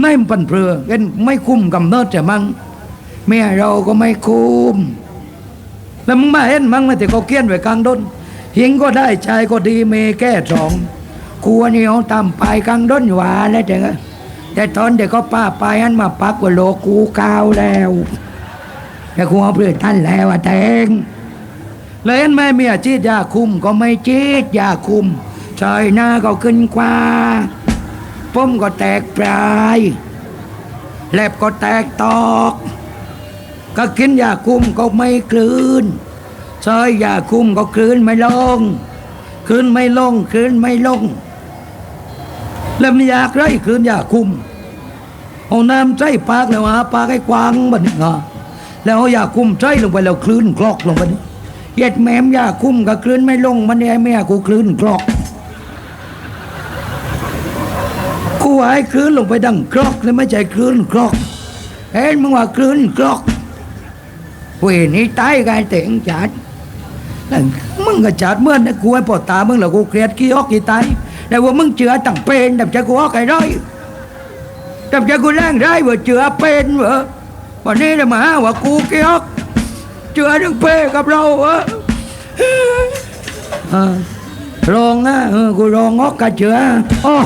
ในมันปันเปลือเห็นไม่คุ้มกำเนิดจะมั่งเมียเราก็ไม่คุ้มแล้วมึงมาเห็นมั่งไหมที่เขาเกี้ยนไว้กลางดนหิงก็ได้ชายก็ดีเมแก้สองครัวนี่เอาตามไปกลางดนหวานแล้วแต่แต่ตอนเด็กก็ป้าไปอันมาปักว่าโลกูกาวแล้วแต่กูเอาเพื่อท่านแล้วอะแตงเลยเห็นไหมเมียจีดยาคุมก็ไม่จีดยาคุมชายหน้าก็ขึ้นกว่า ป้มก็แตกปลายแลบก็แตกตอก ก็กินยาคุมก็ไม่คลืนซอยยาคุมก็คลืนไม่ลงคลืนไม่ลงคลืนไม่ลง แล้วมันอยากไรคลืนยาคุมเอาน้ำใจปากแล้วหาปากให้กวางบัดนี้งาแล้วเอายาคุมใจลงไปแล้วคลืนคลอกลงไปนี่เย็ดแหมมยาคุมก็คลืนไม่ลงมันเนี่ยแม่กูคลืนคลอก กูว่าให้คลื่นลงไปดังครอกแล้วไม่ใช่คลื่นครอกเห็นมึงว่าคลื่นครอกเวนี่ตายกันเต็งจัดมึงก็จัดเมื่อนกูให้ปอดตามึงแล้วกูเครียดขี้ออกขี้ตายแต่ว่ามึงเจือตั้งเป็นแต่ใจกูออกไอ้ร้อยแต่ใจกูแรงได้ว่าเจือเป็นเหรอวันนี้จะมาหาว่ากูขี้ออกเจือทั้งเป้กับเราเหรอเออลองนะกูลองออกกับเจือออ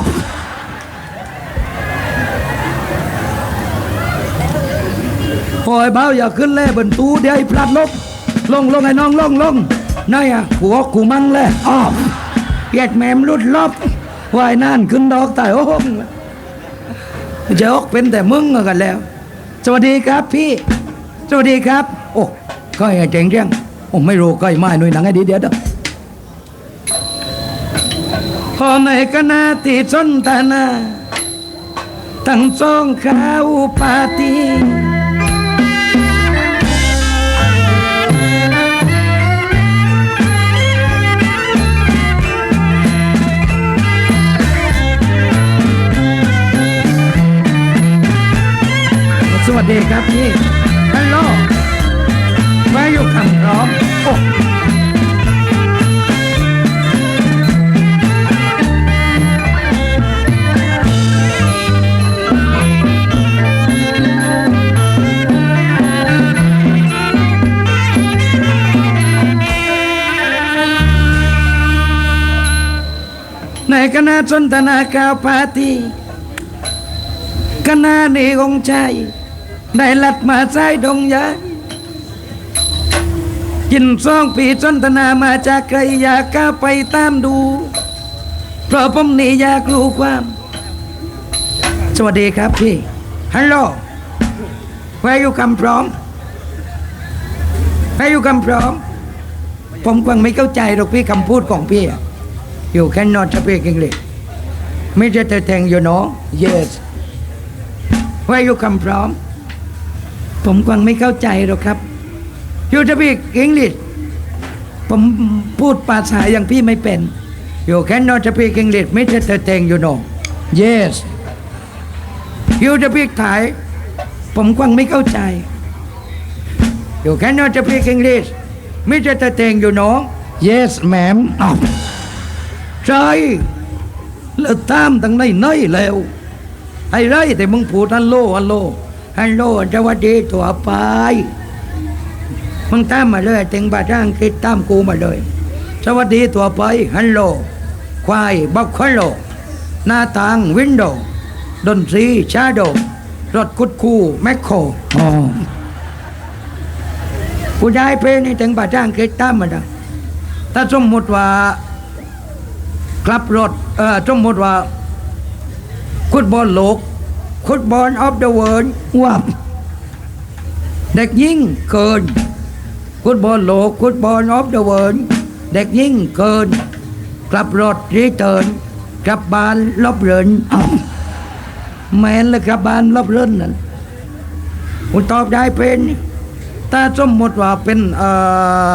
อยเบาอย่าขึ้นแล่บนตู้เดี๋ยวไอ้พลัดลบ ลงลงไอ้น้องลงลงนายอะกูออกกูมั่งแล่อ้อเย็ดแมมรุดลบวายนั่นขึ้นดอกตายโอ้งจะออกเป็นแต่มึงกันแล้ว สวัสดีครับพี่ สวัสดีครับ โอ้ก้อยเจ๋งเจียงโอ้ไม่รู้ก้อยไม้หน่วยหนังไอ้ดีเดียวเด้อพอในคณะที่สนทนาทั้งสองข้าวปาร์ตี้ สวัสดีครับพี่ฮัลโหลว่าอยู่คำพร้อมโอ้ในคณะสนทนาข่าวปาร์ตี้คณะนี้องค์ชาย ได้ลัดมาใช้ดงยากินซองปีสนทนามาจากใครอยากก้าไปตามดู เพราะผมนี่อยากรู้ความ สวัสดีครับพี่ ฮัลโหล Where you come from Where you come from ผมกวังไม่เข้าใจหรอกพี่คำพูดของพี่อะ You cannot speak English ไม่ใช่แต่แทง you know yes Where you come from ผมกวังไม่เข้าใจหรอกครับ You speak English ผมพูดภาษาอย่างพี่ไม่เป็น You cannot speak English ไม่ใช่แต่แทง you know yes You speak Thai ผมกวังไม่เข้าใจ You cannot speak English ไม่ใช่แต่แทง you know yes ma'am อ้าวใช่แล้วตามตั้งไหนไหนแล้วไอ้ไรแต่มึงพูดฮัลโหลฮัลโหล ฮัลโหลสวัสดีตัวไปมึงตามมาเลยถึงบาทอังกฤษตามกูมาเลย สวัสดีตัวไปฮัลโหลควายบักควโลหน้าต่างวินโดว์ดนตรีชาโดรถคุดคู่แมคโครกูได้เพลงนี่ถึงบาทอังกฤษตามมาได้ถ้าสมมติว่าขับรถเอ่อสมมติว่าฟุตบอลโลก ฟุตบอลออฟเดอะเวิลด์วับเด็กยิ่งเกินฟุตบอลโลกฟุตบอลออฟเดอะเวิลด์เด็กยิ่งเกิน กลับรถรีเทิร์นกลับบ้านลบเรินอ้าวแมนเลยกลับบ้านลบเรินนั่นคุณตอบได้เป็นถ้าสมมติว่าเป็นเอ่อ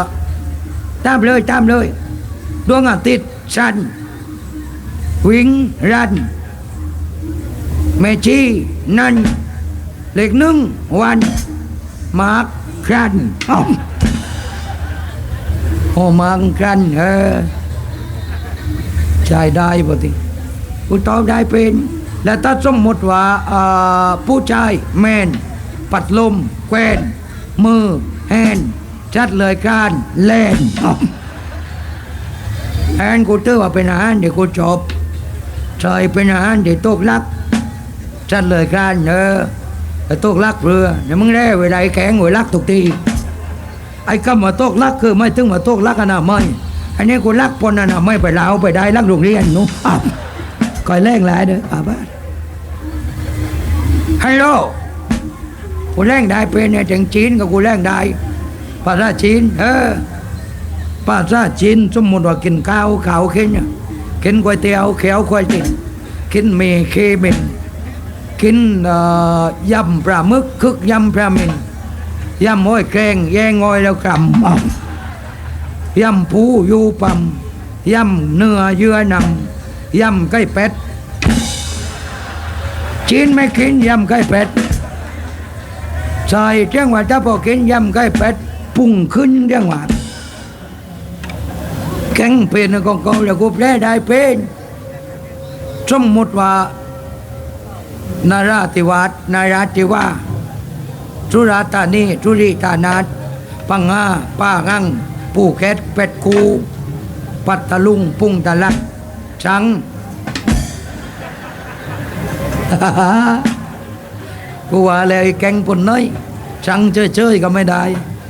ตามเลยตามเลยดวงอาทิตย์ชันวิ่งรัน เมชีนันเหล็กหนึ่งวันมาร์ครันอ้าวโอ้มาร์คครันเออใช่ได้ปกติกูตอบได้เป็น แล้วถ้าสมมติว่าผู้ชายแมน ปัดลมแควนมือแฮนจัดเลยการแลนแฮนกูเตอร์ว่าเป็นอาหารเดี๋ยวกูจบใส่เป็นอาหารเดี๋ยวตกลัก จัดเลยการเออแต่ตกลักเรือเดี๋ยมึงได้เวลาไอ้แข็งเวลักทุกทีไอ้คำว่าตกลักคือไม่ถึงว่าตกลักอนามัยอันนี้กูลักปนอนามัยไปลาวไปได้ลักโรงเรียนหนูอ้าวคอยแรงหลายเด้ออาบ้านฮัลโหลกูแรงได้เป็นเนี่ยถึงจีนก็กูแรงได้ภาษาจีนเออภาษาจีนสมมติว่ากินข้าวขาวกินเนี่ยกินก๋วยเตี๋ยวเขียวก๋วยเตี๋ยวกินเมเคเมน กินยำปลาหมึกคึกยำปลาเมนยำห้อยแกงแย่งอยแล้วกำเอายำผูยูปัมยำเนื้อเยื่อนำยำไก่เป็ดจีนไม่กินยำไก่เป็ดใส่เจ้งว่าถ้าพอกินยำไก่เป็ดปุ่งขึ้นเจ้งว่าแกงเป็นกองกองแล้วกูแปลได้เป็นสมมติว่า นาราธิวาสนาราธิวาสุราษฎร์ธานีสุริธานาถปังงาป้างังปูแคตเป็ดคูปัตตลุงปุงตะลักชังกูว่าเลยไอ้แกงปุ่นน้อยชังเฉยๆก็ไม่ได้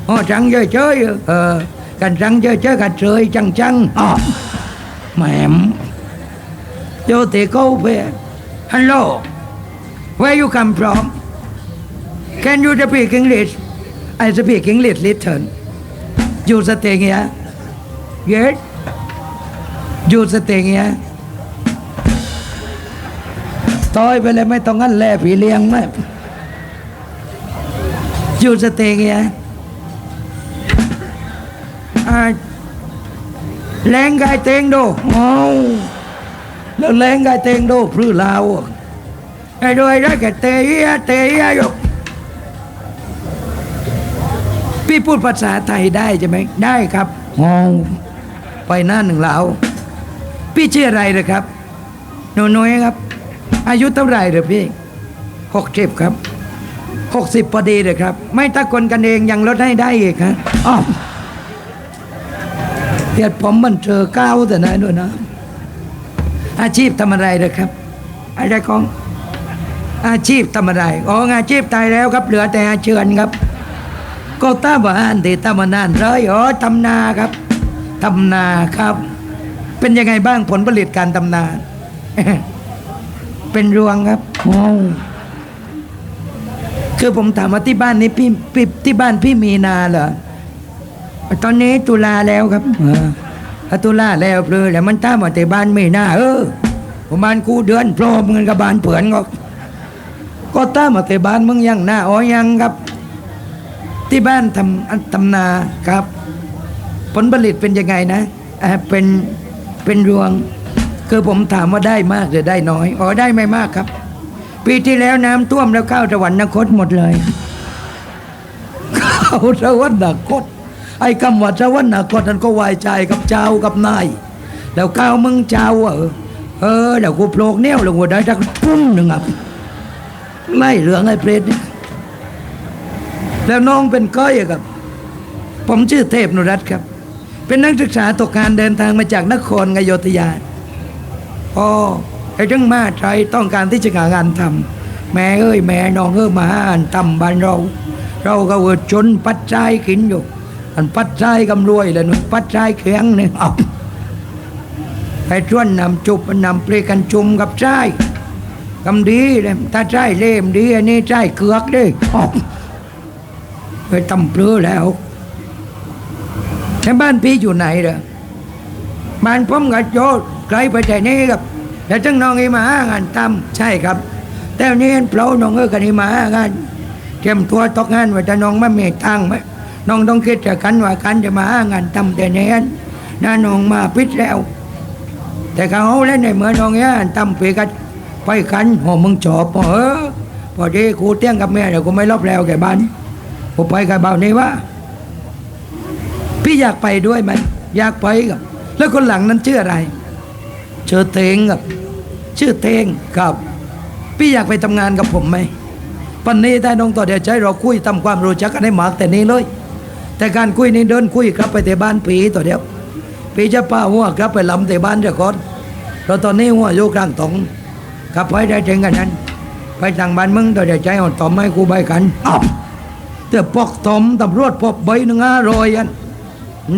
อ๋อชังเฉยๆเออกันชังเฉยๆกันเฉยจังจังๆอ๋อแหมโยเตโก้เปฮัลโหล where you come from Can you speak English? I speak English little. You staying here? Yes? You staying here? ต่อยไปเลยไม่ต้องงั้นแลผีเลี้ยงไหมอยู่สเตงเงี้ยอ่าแรงกายเตงดู โอ้แล้วแรงกายเตงดูพื้นลาวอ้ด้ วยได้แก่เตยเตยอยู่พี่พูดภาษาไทยได้ใช่ไหมได้ครับมอ๋อไปหน้าหนึ่งแล้วพี่ชื่ออะไรเลยครับหนูน้อยครับ อายุเท่าไหร่เลยพี่หกสิบครับหกสิบพอดีเลยครับ ไม่ตะคนกันเองยังลดให้ได้อีกครับอ๋อเดี๋ยวผมมันเจอเก้าแต่ไหนด้วยนะ อาชีพทำอะไรเลยครับ อะไรของ อาชีพทำอะไรอ๋ออาชีพตายแล้วครับ เหลือแต่อาเชือนครับ ก็ตาบานที่ตามานานเลยอ๋อทำนาครับทำนาครับ เป็นยังไงบ้างผลผลิตการทำนา เป็นรวงครับโอ้คือผมถามว่าที่บ้านนี้พี่พี่ที่บ้านพี่มีนาเหรอตอนนี้ตุลาแล้วครับเออถ้าตุลาแล้วเลยแล้วมันตามว่าแต่บ้านไม่นาเออประมาณกูเดือนโปรมเงินกับบ้านเผื่อนก็ ก็ตามาแต่บ้านมึงยังหน้าอ๋อยังครับ ที่บ้านทำทำนาครับ ผลผลิตเป็นยังไงนะเป็นเป็นรวง คือผมถามว่าได้มากหรือได้น้อยอ๋อได้ไม่มากครับ ปีที่แล้วน้ำท่วมแล้วข้าวสวรรคตหมดเลยข้าวสวรรคตไอ้คำว่าสวรรคตนั้นก็วายใจกับเจ้ากับนายแล้วข้าวมึงเจ้าเออเออเดี๋ยวกูโปลกเนี่ยวลงหัวได้จักปุ้มหนึ่งอะ ไม่เหลืองไอ้เปรตนี่แล้วน้องเป็นก้อยครับ ผมชื่อเทพนุรัตน์ครับ เป็นนักศึกษาตกงานเดินทางมาจากนครอโยธยาอ๋อไอ้เรื่องมาใจต้องการที่จะหางานทำแม่เอ้ยแม่น้องเอ้ยมาหาอันทำบ้านเรา เราก็เวอจนปัดใจยกินอยู่ อันปัดใจยกำรวยแล้วนึงปัดใจยเคียงเนี่ยเอาไอ้ชวนนำจุบนำเปลกันจุมกับใจ กำดีเลยถ้าใจยเล่มดีอันนี้ใจยเกือกด้ออกไปตำเปลือแล้วแล้วบ้านพี่อยู่ไหนเหรอบ้านผมกับโยไกลไปแต่นี้ครับแต่ทั้งน้องอีมาหางานทำใช่ครับ แต่นี้เห็นเปล่าน้องเออกันอีมาหางานเตรียมตัวตกงานว้แต่น้องไม่มีตังค์ไหมน้องต้องคิดจะกันว่ากันจะมาหางานทำแต่เนี้ยน้าน้องมาพิษแล้ว แต่เขาเล่นในเมื่อน้องเนี้ยทำไปกัน ไปกันโหมึงจอบเออพอดีกูเตี้ยงกับแม่เดี๋ยวกูไม่รอบแล้วแกบ้านผมไปกับเบานี้ว่า พี่อยากไปด้วยไหมอยากไปกับ แล้วคนหลังนั้นชื่ออะไรชื่อเตงกับ ชื่อเตงกับ พี่อยากไปทำงานกับผมไหมปันนี้ได้น้องต่อเดี๋ยวใจเราคุยทำความรู้จักกันให้มากแต่นี้เลยแต่การคุยนี่เดินคุยครับไปแต่บ้านผีต่อเดียวผีจะป้าหัวครับไปลำแต่บ้านเดี๋ยวก่อนเราตอนนี้หัวอยู่กลางตอง ครับไปได้เจงกันนั้น ไปทางบ้านมึงต่อเดียวใจอ่อนตอมให้กูใบกันอ้าวแต่ปอกตอมตำรวจพบใบหนึ่งห้ารอยอัน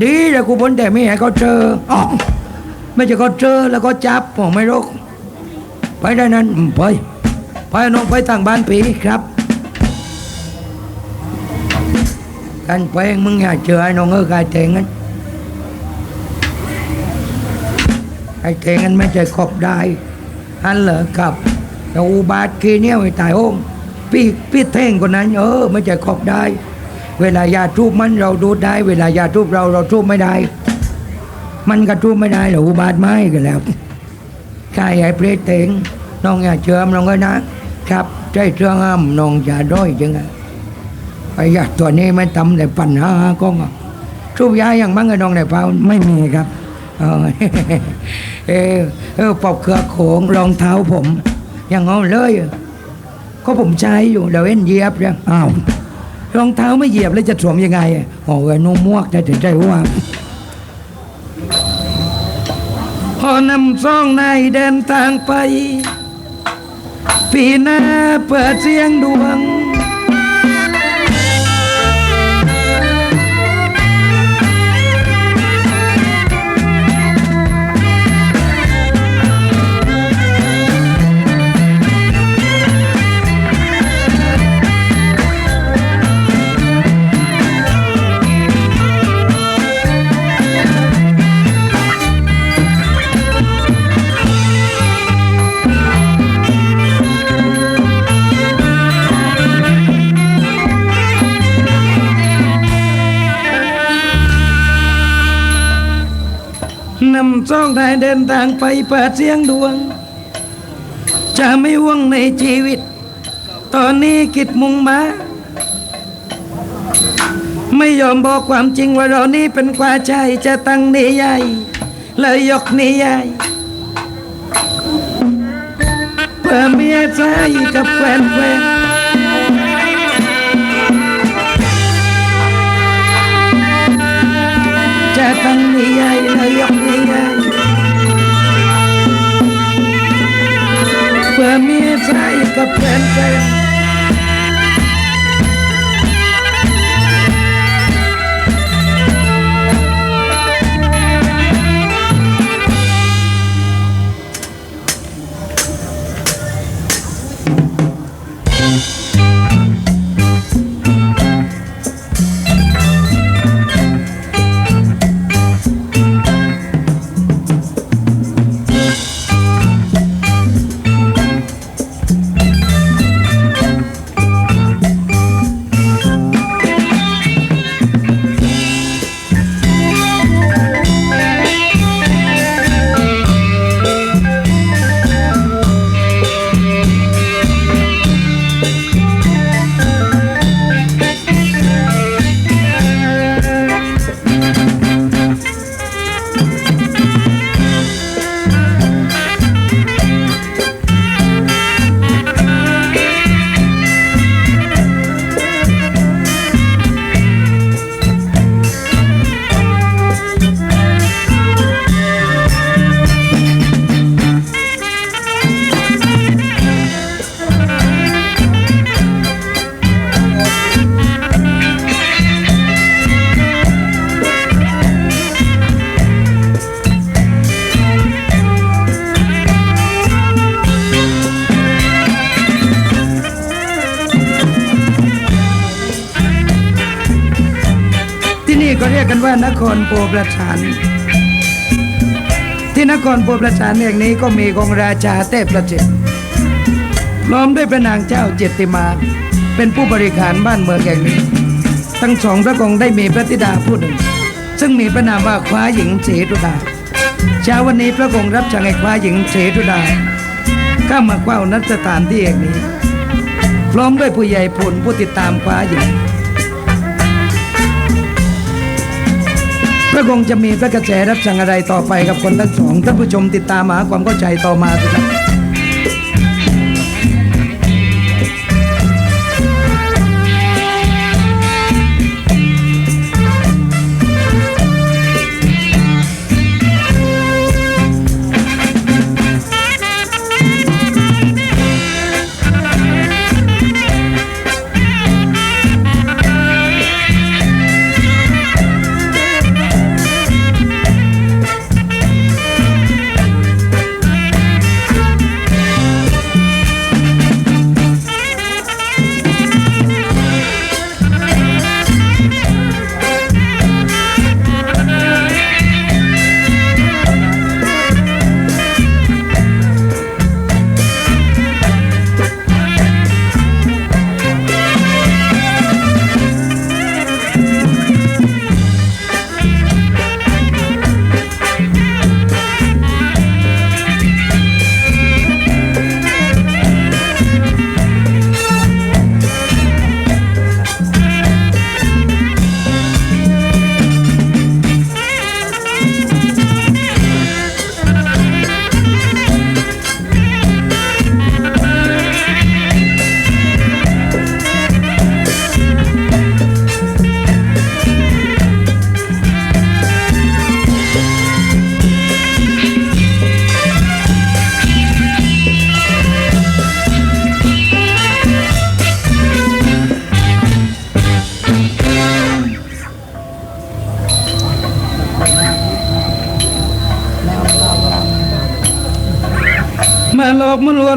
ดีแต่กูพ้นแต่ไม่ให้เขาเจออ้าวไม่ใช่เขาเจอแล้วก็จับผมไม่รู้ไปได้นั้นไปไปน้องไปทางบ้านผีครับกันไปมึงอย่าเจอไอ้น้องเออกายเตงกันไอ้เตงกันไม่ใช่ขอบได้ อันเหรอครับแต่อุบาทกีเนี่ยไอ้ตายโอ้มพี่พี่เท่งคนนั้น เออไม่ใช่ขอบได้ เวลายาทูบมันเราดูดได้ เวลายาทูบเราเราทูบไม่ได้ มันก็ทูบไม่ได้หรออุบาทไม่กันแล้วใช่ไอ้เปรตเต็งน้องอย่าเชื่อมน้องก็นะ ครับใจเชื่อห้ามน้องอย่าด้อยจังไงไอ้ยาตัวนี้ไม่ทำแต่ปัญหาก็งทุบยาอย่างมั้งไอ้น้องในเปล่าไม่มีครับ เออเออเออปอบเครือโขงรองเท้าผม อย่างเอาเลยก็ผมใช้อยู่เดี๋ยวเอ็นเหยียบยังอ้าวรองเท้าไม่เหยียบแล้วจะสวมยังไงโอ้ยนุ่มมวกจะถึงใจว่าพอนำซ่องในเดินทางไป ปีหน้าเปิดเสียงดวง นำซ่องนายเดินทางไปเปิดเสียงดวง จะไม่ว่วงในชีวิต ตอนนี้กิดมุงมา ไม่ยอมบอกความจริงว่าเรานี่เป็นกว่าใจจะตั้งนิยายเลยยกนิยายเพื่อเมียใจกับแฟนแฟนจะตั้งนิยายเลยยกนิยาย ใจกับแฟนแฟน นว่านครโปประชานที่นครโปประชานแห่งนี้ก็มีองราชาเทพประจิตรล้อมด้วยพระนางเจ้าเจติมา เป็นผู้บริหารบ้านเมืองแห่งนี้ ทั้งสองพระองค์ได้มีพระธิดาผู้หนึ่ง ซึ่งมีพระนามว่าคว้าหญิงเสตุดาเช้าวันนี้พระองค์รับสั่งให้คว้าหญิงเสตุดาเข้ามาเฝ้านัสถานที่แห่งนี้ พร้อมด้วยผู้ใหญ่พลผู้ติดตามคว้าหญิง ระองค์จะมีพระกระแสรับสั่งอะไรต่อไปกับคนทั้งสองท่านผู้ชมติดตามหาความเข้าใจต่อมาสิครับ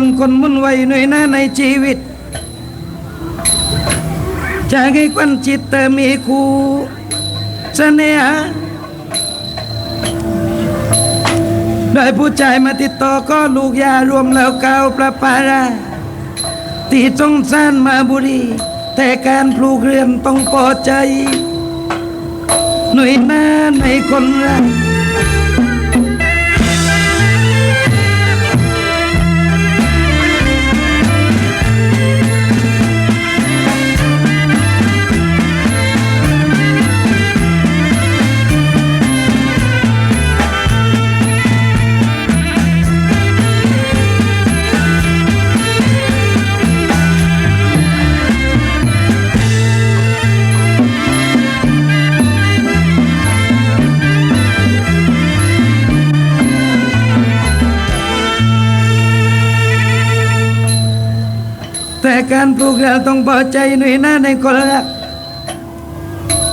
นวนคนมันไวหน่อยนะในชีวิตจะให้ควันจิตเธอมีคู่เสน่หาได้ผู้ชายมาติดต่อก็ลูกยารวมแล้วเก้าประปาราที่จงสานมาบุรี แต่การปลูกเรือนต้องพอใจ หน่วยหน้าในคนรัก การปลูกเราต้องพอใจหน่วยหน้าในคนรัก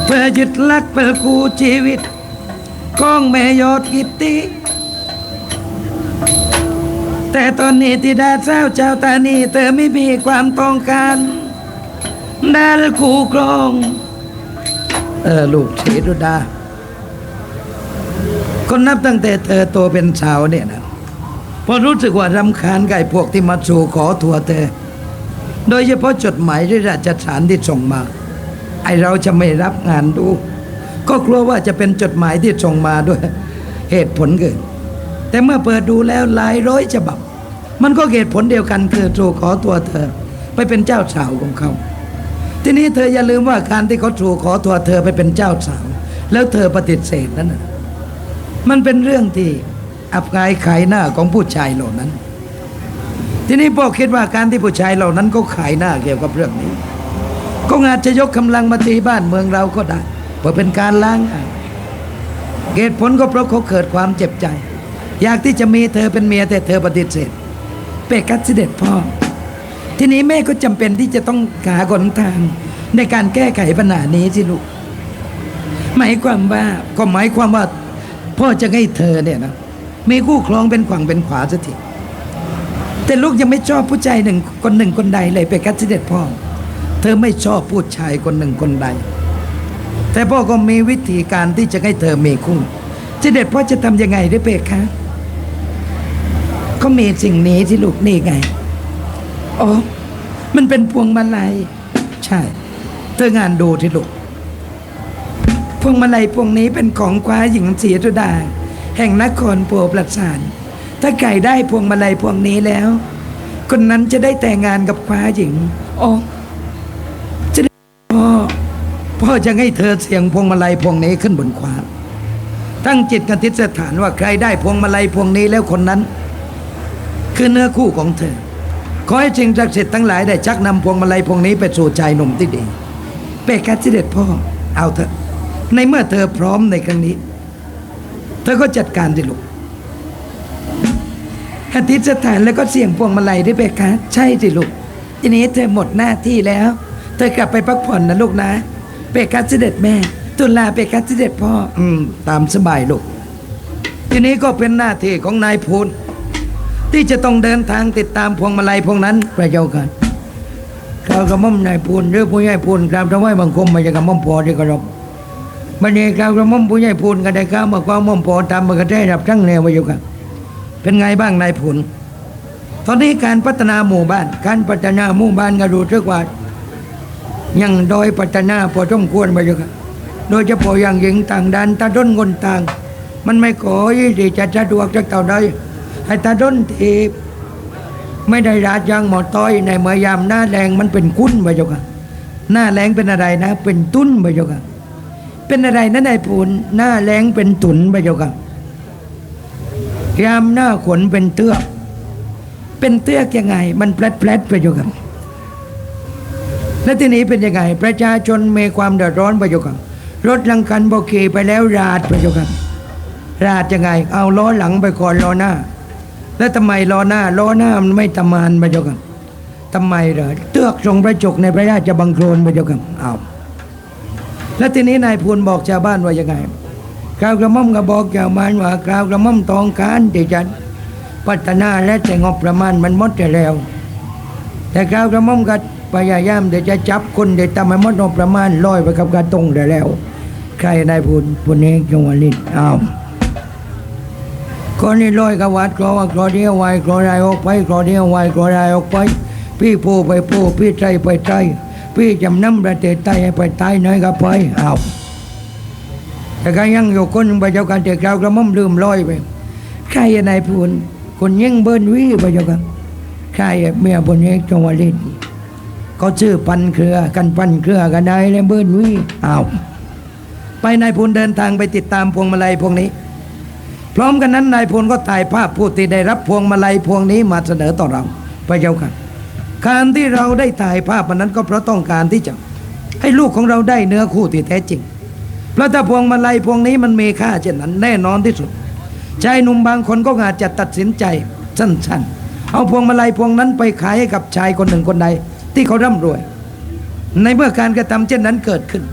เพื่อยึดลักเป็นคู่ชีวิตของแม่ยอดกิตติแต่ตอนนี้ที่ดาเจ้าเจ้าตานีเธอไม่มีความต้องการดาลคู่ครอง เออลูกเชดุดา คนนับตั้งแต่เธอโตเป็นสาวเนี่ยนะพอรู้สึกว่ารำคาญไก่พวกที่มาสู่ขอทัวเธอ โดยเฉพาะจดหมายที่ราชสารที่ส่งมา ไอเราจะไม่รับงานดู ก็กลัวว่าจะเป็นจดหมายที่ส่งมาด้วยเหตุผลเกินแต่เมื่อเปิดดูแล้วหลายร้อยฉบับ มันก็เหตุผลเดียวกันคือสู่ขอตัวเธอไปเป็นเจ้าสาวของเขา ทีนี้เธออย่าลืมว่าการที่เขาสู่ขอตัวเธอไปเป็นเจ้าสาว แล้วเธอปฏิเสธนั้นมันเป็นเรื่องที่อับอายขายหน้าของผู้ชายเหล่านั้น ทีนี้พ่อคิดว่าการที่ผู้ชายเหล่านั้นก็ขายหน้าเกี่ยวกับเรื่องนี้ก็อาจจะยกกำลังมาตีบ้านเมืองเราก็ได้เพื่อเป็นการล้างเหตุผลก็เพราะเขาเกิดความเจ็บใจ อยากที่จะมีเธอเป็นเมียแต่เธอปฏิเสธเปกกัดเสด็จพ่อ ทีนี้แม่ก็จำเป็นที่จะต้องหาหนทางในการแก้ไขปัญหานี้สิลูกหมายความว่าก็หมายความว่า พ่อจะให้เธอเนี่ยนะมีคู่ครองเป็นขวางเป็นขวาสักที แต่ลูกยังไม่ชอบผู้ชายหนึ่งคนหนึ่งคนใดเลยไปกัดเสด็จพ่อ เธอไม่ชอบผู้ชายคนหนึ่งคนใด แต่พ่อก็มีวิธีการที่จะให้เธอมีคู่เสด็จพ่อจะทำยังไงได้เปกคะก็มีสิ่งนี้ที่ลูกนี่ไงอ๋อมันเป็นพวงมาลัยใช่ เธองานดูที่ลูกพวงมาลัยพวงนี้เป็นของคว้าหญิงศรีธุดา แห่งนครโพประสาน ถ้าไก่ได้พวงมาลัยพวงนี้แล้ว คนนั้นจะได้แต่งงานกับคว้าหญิงอ๋อจะได้พ่อพ่อจะให้เธอเสียงพวงมาลัยพวงนี้ขึ้นบนคว้าตั้งจิตกันทิศฐานว่าใครได้พวงมาลัยพวงนี้แล้วคนนั้น คือเนื้อคู่ของเธอ ขอให้สิ่งศักดิ์สิทธิ์ทั้งหลายได้ชักนำพวงมาลัยพวงนี้ไปสู่ชายหนุ่มที่ดีเปกกัดเสด็จพ่อเอาเถอะในเมื่อเธอพร้อมในครั้งนี้ เธอก็จัดการสิลูก อธิษฐานแล้วก็เสี่ยงพวงมาลัยด้วยเปกคะใช่สิลูกทีนี้เธอหมดหน้าที่แล้ว เธอกลับไปพักผ่อนนะลูกนะเปกกัดเสด็จแม่ ตุลาเปกกัดเสด็จพ่ออืมตามสบายลูกทีนี้ก็เป็นหน้าที่ของนายพูนที่จะต้องเดินทางติดตามพวงมาลัยพวงนั้นพระเจ้ากันกล่าวกับม่อมนายพูนหรือผู้ใหญ่พูนกราบถวายบังคมมาจากกับม่อมพอที่เคารพบันนี้กล่าวกับม่อมผู้ใหญ่พูนก็ได้กล่าวมาความม่อมพอตามมากระได้รับทั้งแนวมาอยู่กัน เป็นไงบ้างนายพูนตอนนี้การพัฒนาหมู่บ้าน การพัฒนาหมู่บ้านก็รู้สึกว่ายังโดยพัฒนาพอสมควรมาอยู่กันโดยเฉพาะอย่างยิ่งต่างด้านตาด้นคนต่าง มันไม่ขอที่จะสะดวกจะเต่าใดให้ตาด้นทีไม่ได้ราดยางหมอต้อยในเมื่อยามหน้าแรงมันเป็นคุ้นไปอยู่กันหน้าแรงเป็นอะไรนะ เป็นตุ้นไปอยู่กันเป็นอะไรนะนายพูนหน้าแรงเป็นตุนไปอยู่กัน ยามหน้าขนเป็นเตือก เป็นเตือกยังไง มันแปลดๆไปอยู่กันและทีนี้เป็นยังไง ประชาชนมีความเดือดร้อนไปอยู่กันรถลังคันโบกีไปแล้วราดไปอยู่กันราดยังไง เอาล้อหลังไปก่อนล้อหน้า แล้วทำไมล้อหน้าล้อหน้ามันไม่ตำมานไปอยู่กันทำไมเหรอเตือกทรงพระจกในพระราชบังโคลนไปอยู่กันเอาแล้วทีนี้นายพูนบอกชาวบ้านว่ายังไง กล่าวกระม่อมก็บอกชาวบ้านว่ากล่าวกระม่อมตองการที่จะพัฒนาและแต่งบประมาณมันหมดไปแล้ว แต่คราวกระม่อมก็พยายามเดี๋ยวจะจับคนเดี๋ยวทำให้มดงบประมาณลอยไปกับกระตรงได้แล้ว ใครได้พูดพูดนี้จงวันนี้อ้าวคนนี้ลอยกับวัดกรอว่ากรอเดียวไว้กรอได้ออกไปกรอเดียวไว้กรอได้ออกไป พี่โพไปโพพี่ใจไปใจพี่จำนำประเทศไทยให้ไปตายน้อยก็ไปอ้าว แต่ก็ยังอยู่คนหนึ่งไปเจ้ากันแต่ครากระม่อมลืมลอยไปใครนายพูนคนยิ่งเบิ้นวิไปเจ้ากันใครเมียบนนี้จงวลินเขาชื่อปันเครือกันปันเครือกันได้เลยเบิ้นวิอ้าวไปนายพูนเดินทางไปติดตามพวงมาลัยพวงนี้ พร้อมกันนั้นนายพลก็ถ่ายภาพผู้ที่ได้รับพวงมาลัยพวงนี้มาเสนอต่อเราไปเจ้าค่ะการที่เราได้ถ่ายภาพมันนั้นก็เพราะต้องการที่จะให้ลูกของเราได้เนื้อคู่ที่แท้จริง เพราะถ้าพวงมาลัยพวงนี้มันมีค่าเช่นนั้น แน่นอนที่สุดชายหนุ่มบางคนก็อาจจะตัดสินใจสั้นๆ เอาพวงมาลัยพวงนั้นไปขายให้กับชายคนหนึ่งคนใด ที่เขาร่ำรวย ในเมื่อการกระทำเช่นนั้นเกิดขึ้น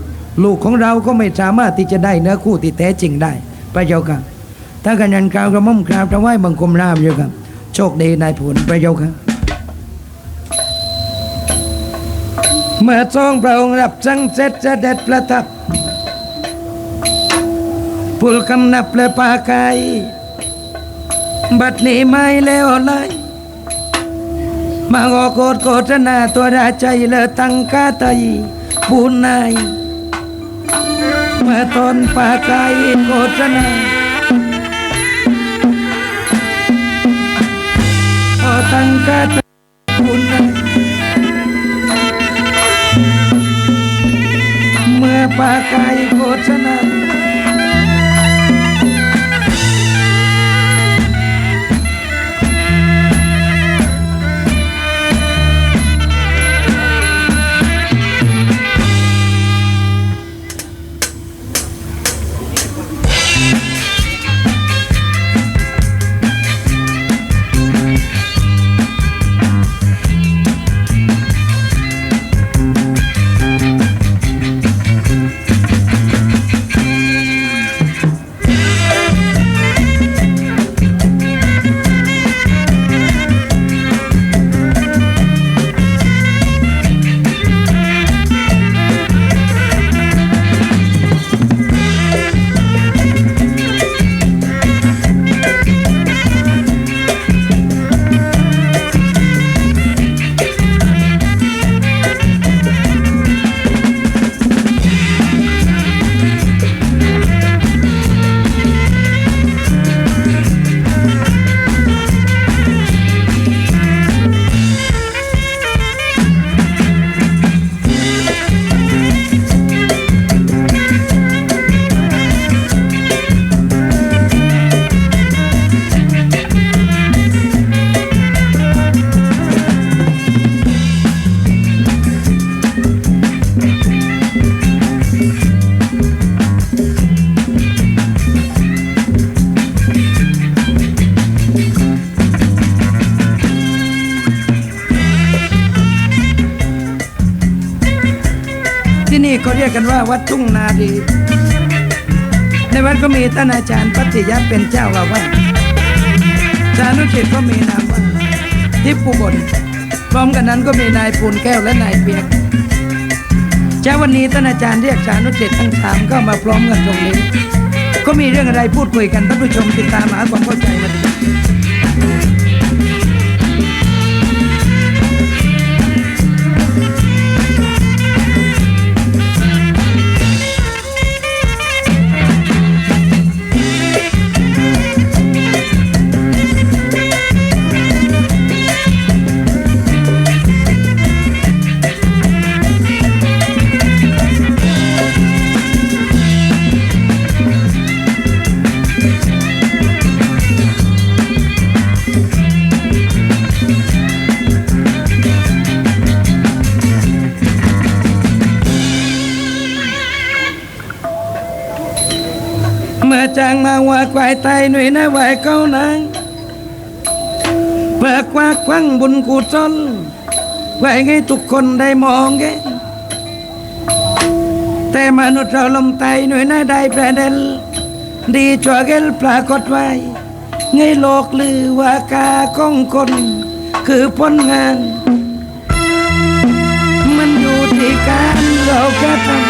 ลูกของเราก็ไม่สามารถที่จะได้เนื้อคู่ที่แท้จริงได้พระเจ้าค่ะถ้ากันยันกล่าวกระม่อมกราบถวายบังคมรามอยู่ครับโชคดีนายผลพระเจ้าค่ะเมื่อทรงพระองค์รับสั่งเสร็จเสด็จประทับ ปุลคำนับและปากายบัดนี้ไม่แล้วเลยมาออกโกดโกฏนาตัวราใจเลอตังกาไตยปูนายมื่อตอนปากายโกฏนาโอตั้งกาไตปูนายเมื่อปากายโฆษณาที่นี่เขา รียกกันว่าวัดทุ่งนาดี ในวัดก็มีท่านอาจารย์ปัติยัตเป็นเจ้าอาวาสานุชิตก็มีนามว่าทิพย์ผู้บนพร้อมกันนั้นก็มีนายปูนแก้วและนายเปียกเช้าวันนี้ท่านอาจารย์เรียกสานุชิตทั้งสามเข้ามาพร้อมกันตรงนี้ ก็มีเรื่องอะไรพูดคุยกันท่านผู้ชมติดตามหาความเข้าใจมาดี ควายตหน่วยนะไหวเก้านางเปิดกว่าควังบุญกูจนไหวให้ทุกคนได้มองแกแต่มนุษย์เราลมไตหน่วยนะได้แประเดลดีจัวเกลปรากฏไว้ไงโลกลือว่ากาก้องคน คือพ้นงาน มันอยู่ที่การเรากระทำ